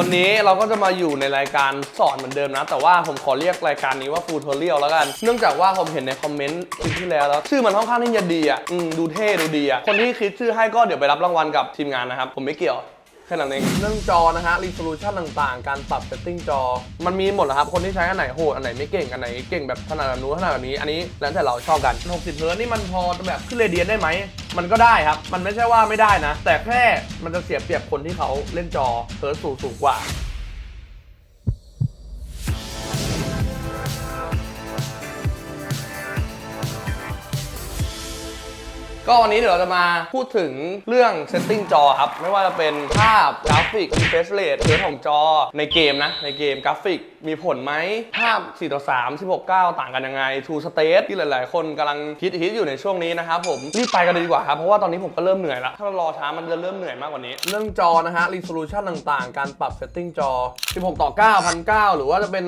วันนี้เราก็จะมาอยู่ในรายการสอนเหมือนเดิมนะ แต่ว่าผมขอเรียกรายการนี้ว่าฟูทอเรียลแล้วกัน เนื่องจากว่าผมเห็นในคอมเมนต์คลิปที่แล้วแล้ว ชื่อมันค่อนข้างที่จะดีอะอืมดูเท่ดูดีอะคนที่คิดชื่อให้ก็เดี๋ยวไปรับรางวัลกับทีมงานนะครับ ผมไม่เกี่ยว แค่นั้นเองเรื่องจอนะฮะ resolution ต่างๆ การปรับ setting จอ มันมีหมดแล้วครับ คนที่ใช้อันไหนโหด อันไหนไม่เก่ง อันไหนเก่งแบบขนาดแบบนู้นขนาดแบบนี้ อันนี้แล้วแต่เราชอบกัน 60เฮิร์ตนี่มันพอจะแบบขึ้นเรเดียนได้ไหม มันก็ได้ครับ มันไม่ใช่ว่าไม่ได้นะ แต่แค่มันจะเสียเปรียบคนที่เขาเล่นจอเฮิร์ตสูงสูงกว่า ก็วันนี้เดี๋ยวเราจะมาพูดถึงเรื่อง setting จอครับ ไม่ว่าจะเป็นภาพกราฟิก refresh rate เรื่องของจอในเกมนะ ในเกมกราฟิกมีผลไหมภาพ4ต่อ3 16 9 ต่างกันยังไง True State ที่หลาย ๆ คนกำลังฮิตฮิตอยู่ในช่วงนี้นะครับผมรีบไปกันเลยดีกว่าครับ เพราะว่าตอนนี้ผมก็เริ่มเหนื่อยแล้ว ถ้าเรารอช้ามันจะเริ่มเหนื่อยมากกว่านี้ เรื่องจอนะฮะ resolution ต่าง ๆ การปรับ setting จอ 16 ต่อ 9 1,900 หรือว่าจะเป็น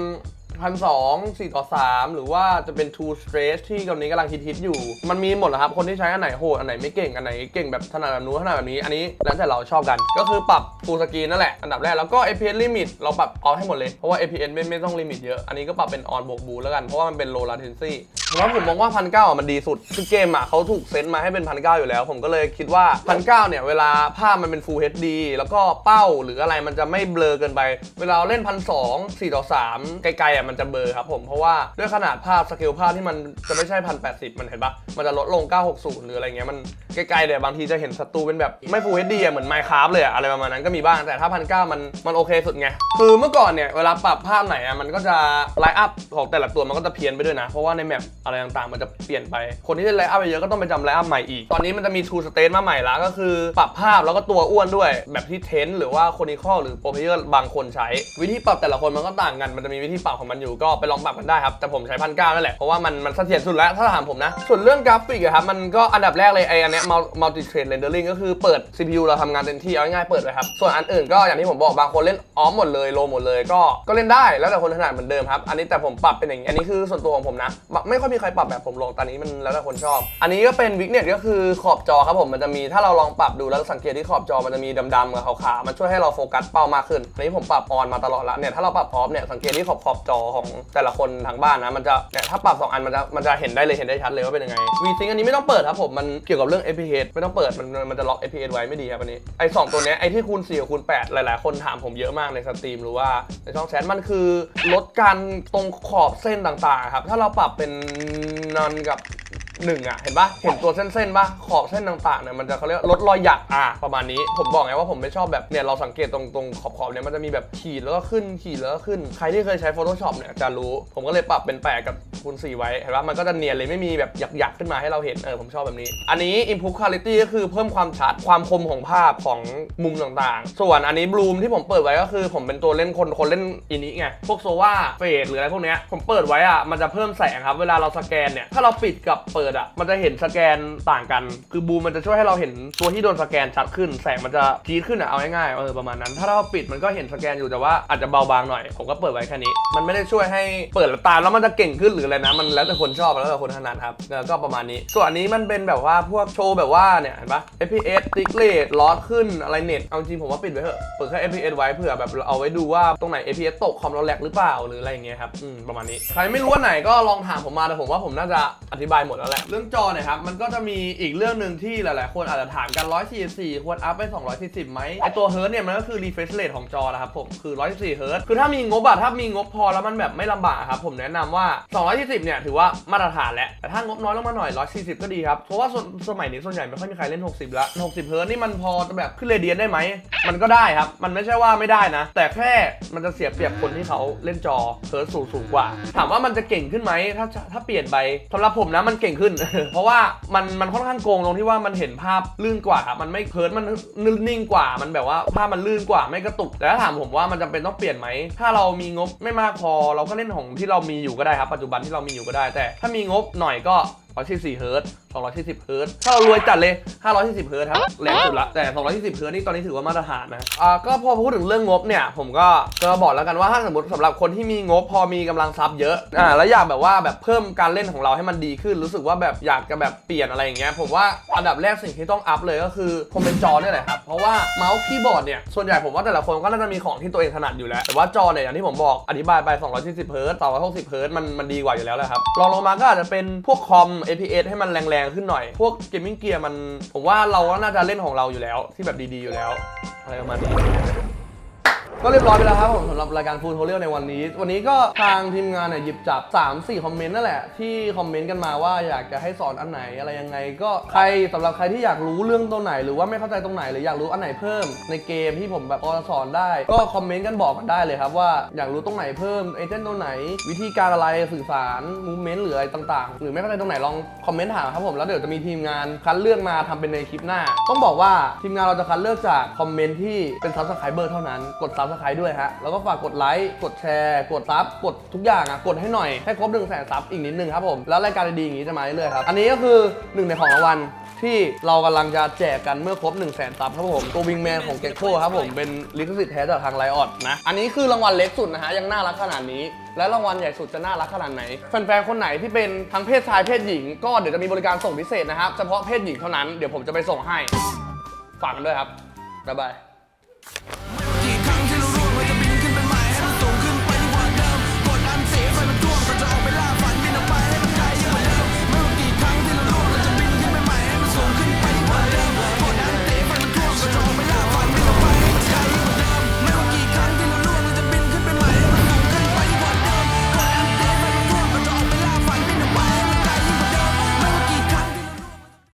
พันสองสี่ต่อสามหรือว่าจะเป็น two stress ที่ตอนนี้กำลังฮิตๆอยู่ มันมีหมดนะครับ คนที่ใช้อันไหนโหด อันไหนไม่เก่ง อันไหนเก่งแบบถนัดแบบนู้นถนัดแบบนี้ อันนี้แล้วแต่เราชอบกัน ก็คือปรับฟูสกรีนนั่นแหละ อันดับแรก แล้วก็ apn limit เราปรับออฟให้หมดเลย เพราะว่า apn ไม่ไม่ต้องลิมิตเยอะ อันนี้ก็ปรับเป็น on บวกบูแล้วกัน เพราะว่ามันเป็น low latency ผมว่าผมมองว่าพันเก้ามันดีสุดคือเกมอะเขาถูกเซตมาให้เป็นพันเก้าอยู่แล้ว ผมก็เลยคิดว่าพันเก้าเนี่ย เวลาภาพมันเป็น Full HD แล้วก็เป้าหรืออะไรมันจะไม่เบลอเกินไป เวลาเราเล่นพันสองสี่ต่อสามไกลๆอะมันจะเบลอครับผม เพราะว่าด้วยขนาดภาพสเกลภาพที่มันจะไม่ใช่พันแปดสิบมันเห็นปะมันจะลดลง 960 หรืออะไรเงี้ยมันไกลๆเนี่ยบางทีจะเห็นศัตรูเป็นแบบไม่ Full HD อะเหมือน Minecraft เลยอะอะไรประมาณนั้นก็มีบ้างแต่ถ้าพันเก้ามันมันโอเคสุดไงคือเมื่อก่อนเนี่ยเวลาปรับภาพไหนอะมันก็จะไลน์อัพของแต่ละตัวมันก็จะเพี้ยนไปด้วยนะเพราะว่าในแมปอะไรต่างๆ มันจะเปลี่ยนไป คนที่เล่นไลน์อัพเยอะก็ต้องไปจำไลน์อัพใหม่อีก ตอนนี้มันจะมี True State มาใหม่ละก็คือ ปรับภาพแล้วก็ตัวอ้วนด้วย แบบที่เทนหรือว่าคนิคอหรือโปรเพเยอร์บางคนใช้ วิธีปรับแต่ละคนมันก็ต่างกัน มันจะมีวิธีปรับของมันอยู่ก็ไปลองปรับกันได้ครับ แต่ผมใช้พันเก้านั่นแหละ เพราะว่ามันมันเสถียรสุดแล้วถ้าถามผมนะ ส่วนเรื่องกราฟิกอะครับมันก็อันดับแรกเลยไออันเนี้ย multi thread rendering ก็คือเปิด CPU เราทำงานเต็มที่เอาง่ายๆเปิดเลยครับส่วนอันอื่นก็อย่างที่ผมบอกบางคนเล่นออฟหมดเลยโลหมดเลยก็ก็เล่นได้แล้วแต่คนถนัดเหมือนเดิมครับอันนี้แต่ผมปรับเป็นอย่างนี้อันนี้คือส่วนตัวของผมนะไม่ค่อยมีใครปรับแบบผมลงตอนนี้มันแล้วแต่คนชอบ อันนี้ก็เป็นวิกเน็ตก็คือขอบจอครับผมมันจะมีถ้าเราลองปรับดูแล้วสังเกตที่ขอบจอมันจะมีดำๆกับขาวๆมันช่วยให้เราโฟกัสเป้ามากขึ้นอันนี้ผมปรับออนมาตลอดละเนี่ยถ้าเราปรับออฟเนี่ยสังเกตที่ขอบขอบจอของแต่ละคนทางบ้านนะมันจะเนี่ยถ้าปรับสองอันมันจะมันจะเห็นได้เลยเห็นได้ชัดเลยว่าเป็นยังไง VSync อันนี้ไม่ต้องเปิดครับผมมันเกี่ยวกับเรื่อง FPS ไม่ต้องเปิดมันมันจะล็อก FPS ไว้ไม่ดีครับอันนี้ไอ้สองตัวเนี้ยไอ้ที่คูณ4กับคูณ8หลายๆ คนถามผมเยอะมากในสตรีมหรือว่าในช่องแชทมันคือลดการตรงขอบเส้นต่างๆครับถ้าเราปรับเป็นนอนกับ หนึ่งอะเห็นปะเห็นตัวเส้นๆปะขอบเส้นต่างๆเนี่ยมันจะเขาเรียกลดรอยหยักอะประมาณนี้ ผมบอกไงว่าผมไม่ชอบแบบเนี่ยเราสังเกตตรงตรงขอบๆเนี่ยมันจะมีแบบขีดแล้วก็ขึ้นขีดแล้วก็ขึ้น ใครที่เคยใช้ Photoshop เนี่ยจะรู้ ผมก็เลยปรับเป็นแปดกับคูณ4ไว้เห็นปะมันก็จะเนียนเลยไม่มีแบบหยักๆขึ้นมาให้เราเห็นเออผมชอบแบบนี้ อันนี้ improve quality ก็คือเพิ่มความชัดความคมของภาพของมุมต่างๆ ส่วนอันนี้ bloom ที่ผมเปิดไว้ก็คือ ผมเป็นตัวเล่นคนคนเล่นอินิไงพวกโซว่าเฟดหรืออะไรพวกเนี้ยผมเปิดไว้อะมันจะเพิ่มแสงครับเวลาเราสแกนเนี่ยถ้าเราปิดกับเปิดอะมันจะเห็นสแกนต่างกัน คือบูมมันจะช่วยให้เราเห็นตัวที่โดนสแกนชัดขึ้น แสงมันจะจี๊ดขึ้นอะเอาง่ายๆเออประมาณนั้น ถ้าเราปิดมันก็เห็นสแกนอยู่แต่ว่าอาจจะเบาบางหน่อย ผมก็เปิดไว้แค่นี้ มันไม่ได้ช่วยให้เปิดตาแล้วมันจะเก่งขึ้นหรืออะไรนะ มันแล้วแต่คนชอบแล้วแต่คนถนัดครับแล้วก็ประมาณนี้ ส่วนอันนี้มันเป็นแบบว่าพวกโชว์แบบว่าเนี่ยเห็นปะ FPS ติ๊กเลทลอสขึ้นอะไรเน็ตเอาจริงผมว่าปิดไว้เถอะเปิดแค่ FPS ไว้เผื่อแบบเอาไว้ดูว่าตรงไหน FPS ตกคอมเราแหลกหรือเปล่าหรืออะไรอย่างเงี้ยครับอืมประมาณนี้ใครไม่รู้ว่าไหนก็ลองถามผมมาแต่ผมว่าผมน่าจะอธิบายหมดแล้วแหละเรื่องจอเนี่ยครับ มันก็จะมีอีกเรื่องหนึ่งที่หลาย ๆ คนอาจจะถามกัน 144 ควรอัพไป 240 ไหมไอตัวเฮิร์ตเนี่ยมันก็คือ refresh rate ของจอนะครับผม คือ 144เฮิร์ตคือถ้ามีงบอะถ้ามีงบพอแล้วมันแบบไม่ลำบากครับผมแนะนำว่า240เนี่ยถือว่ามาตรฐานแล้วแต่ถ้างบน้อยลงมาหน่อย 140 ก็ดีครับ เพราะว่าสสมัยนี้ส่วนใหญ่ไม่ค่อยมีใครเล่น 60 แล้ว 60 เฮิร์ตนี่มันพอจะแบบขึ้นเรเดียนได้ไหม มันก็ได้ครับ มันไม่ใช่ว่าไม่ได้นะ แต่แค่มันจะเสียเปรียบคนที่เขาเล่นจอเฮิร์ตสูงสูงกว่า ถามว่ามันจะเก่งขึ้นไหมถ้าถ้าเปลี่ยนไปสำหรับผมนะมันเก่งขึ้นเพราะว่ามันมันค่อนข้างโกงตรงที่ว่ามันเห็นภาพลื่นกว่ามันไม่เพิร์ดมันนิ่งกว่ามันแบบว่าภาพมันลื่นกว่าไม่กระตุกแต่ถ้าถามผมว่ามันจำเป็นต้องเปลี่ยนไหมถ้าเรามีงบไม่มากพอเราก็เล่นของที่เรามีอยู่ก็ได้ครับปัจจุบันที่เรามีอยู่ก็ได้ แต่ถ้ามีงบหน่อยก็ 144เฮิร์ตซ์240เฮิร์ตซ์ถ้าเรารวยจัดเลย 540เฮิร์ตซ์ครับแรงสุดละแต่240เฮิร์ตซ์นี่ตอนนี้ถือว่ามาตรฐานนะอ่าก็พอพูดถึงเรื่องงบเนี่ย ผมก็จะบอกแล้วกันว่าถ้าสมมติสำหรับคนที่มีงบพอมีกำลังทรัพย์เยอะอ่าแล้วอยากแบบว่าแบบเพิ่มการเล่นของเราให้มันดีขึ้น รู้สึกว่าแบบอยากจะแบบเปลี่ยนอะไรอย่างเงี้ยผมว่าอันดับแรกสิ่งที่ต้องอัพเลยก็คือคอมเป็นจอเนี่ยแหละครับเพราะว่าเมาส์คีย์บอร์ดเนี่ยส่วนใหญ่ผมว่าแต่ละคนก็น่าจะมีของที่ตัวเองถนัดอยู่แล้วแต่ว่าจอเนี่ยอย่างที่ผมบอกอธิบายไป240เฮิร์ตซ์260เฮิร์ตซ์มันมันดีกว่าอยู่แล้วแหละครับรองลงมาก็อาจจะเป็นพวกคอม FPS ให้มันแรงๆขึ้นหน่อย พวกเกมมิ่งเกียร์มัน ผมว่าเราก็น่าจะเล่นของเราอยู่แล้ว ที่แบบดีๆอยู่แล้ว อะไรประมาณนี้ ก็เรียบร้อยไปแล้วครับผมสำหรับรายการฟูลโทเรียลในวันนี้ วันนี้ก็ทางทีมงานเนี่ยหยิบจับ 3-4 คอมเมนต์นั่นแหละ ที่คอมเมนต์กันมาว่าอยากจะให้สอนอันไหนอะไรยังไง ก็ใครสำหรับใครที่อยากรู้เรื่องตรงไหน หรือว่าไม่เข้าใจตรงไหนหรืออยากรู้อันไหนเพิ่มในเกมที่ผมแบบพอจะสอนได้ ก็คอมเมนต์กันบอกกันได้เลยครับว่าอยากรู้ตรงไหนเพิ่มไอเทมตรงไหน วิธีการอะไรสื่อสารมูเมนต์หรืออะไรต่างๆ หรือไม่เข้าใจตรงไหนลองคอมเมนต์ถามครับผมแล้วเดี๋ยวจะมีทีมงานคัดเลือกมาทำเป็นในคลิปหน้า ต้องบอกว่าทีมงานเราจะคัดเลือกจากคอมเมนต์ที่เป็นซับสไครเบอร์เท่านั้นกดซับสไครด้วยฮะ แล้วก็ฝากกดไลค์ กดแชร์ กดซับ กดทุกอย่างอะ กดให้หน่อย ให้ครบ1นึ่งแสนซับอีกนิดนึงครับผม แล้วรายการดีๆอย่างนี้จะมาเรื่อยๆครับ อันนี้ก็คือหนึ่งในของรางวัลที่เรากำลังจะแจกกันเมื่อครบ 1 0 0 0 0แสนซับครับผมตัววิงแมนของเก็กโคครับผมเป็นลิขสิทธิ์แท้จากทางไลออดนะ อันนี้คือรางวัลเล็กสุดนะฮะ ยังน่ารักขนาดนี้ และรางวัลใหญ่สุดจะน่ารักขนาดไหน แฟนๆ คนไหนที่เป็นทั้งเพศชายเพศหญิง ก็เดี๋ยวจะมีบริการส่งพิเศษนะครับเฉพาะเพศหญิงเท่านั้นเดี๋ยวผมจะไปส่งให้ฝากกันด้วยครับบ๊ายบาย